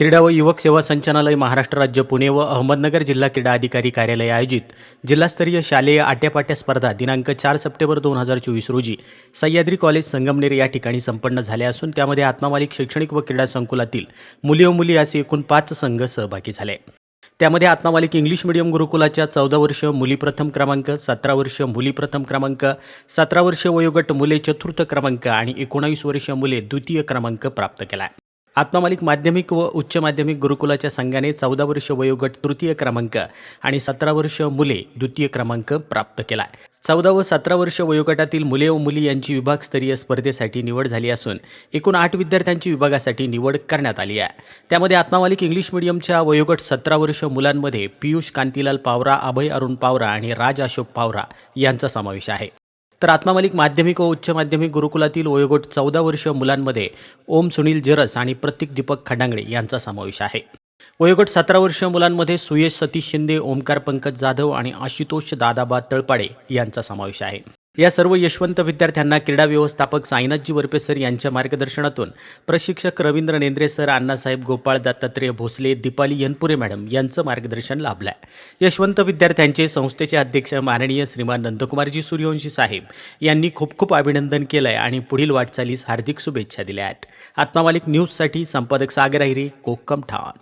क्रीडा व युवक सेवा संचालनालय महाराष्ट्र राज्य पुणे व अहमदनगर जिल्हा क्रीडा अधिकारी कार्यालय आयोजित जिल्हास्तरीय शालेय आट्यापाट्या स्पर्धा दिनांक चार सप्टेंबर दोन हजार चोवीस रोजी सह्याद्री कॉलेज संगमनेर या ठिकाणी संपन्न झाल्या असून त्यामध्ये आत्मामालिक शैक्षणिक व क्रीडा संकुलातील मुली व मुली असे एकूण पाच संघ सहभागी झाले. त्यामध्ये आत्मामालिक इंग्लिश मिडियम गुरुकुलाच्या चौदा वर्ष मुली प्रथम क्रमांक सतरा वर्ष मुली प्रथम क्रमांक सतरा वर्ष वयोगट मुले चतुर्थ क्रमांक आणि एकोणावीस वर्ष मुले द्वितीय क्रमांक प्राप्त केला. आत्मामालिक माध्यमिक व उच्च माध्यमिक गुरुकुलाच्या संघाने चौदा वर्ष वयोगट तृतीय क्रमांक आणि सतरा वर्ष मुले द्वितीय क्रमांक प्राप्त केला चौदा व सतरा वर्ष वयोगटातील मुले व मुली यांची विभागस्तरीय स्पर्धेसाठी निवड झाली असून एकूण आठ विद्यार्थ्यांची विभागासाठी निवड करण्यात आली आहे. त्यामध्ये आत्मामालिक इंग्लिश मिडियमच्या वयोगट सतरा वर्ष मुलांमध्ये पियुष कांतीलाल पावरा अभय अरुण पावरा आणि राज अशोक पावरा यांचा समावेश आहे. तर आत्मामालिक माध्यमिक व उच्च माध्यमिक गुरुकुलातील वयोगट चौदा वर्ष मुलांमध्ये ओम सुनील जरस आणि प्रतीक दीपक खडांगडे यांचा समावेश आहे. वयोगट सतरा वर्ष मुलांमध्ये सुयश सतीश शिंदे ओमकार पंकज जाधव आणि आशुतोष दादाबा तळपाडे यांचा समावेश आहे. या सर्व यशवंत विद्यार्थ्यांना क्रीडा व्यवस्थापक साईनाथजी वरपे सर यांच्या मार्गदर्शनातून प्रशिक्षक रवींद्र नेंद्रे सर अण्णासाहेब गोपाळ दत्तात्रेय भोसले दीपाली यनपुरे मॅडम यांचं मार्गदर्शन लाभलं आहे यशवंत विद्यार्थ्यांचे संस्थेचे अध्यक्ष माननीय श्रीमान नंदकुमारजी सूर्यवंशी साहेब यांनी खूप खूप अभिनंदन केलं आहे आणि पुढील वाटचालीस हार्दिक शुभेच्छा दिल्या आहेत. आत्मामालिक न्यूजसाठी संपादक सागर अहिरे कोक्कम ठाण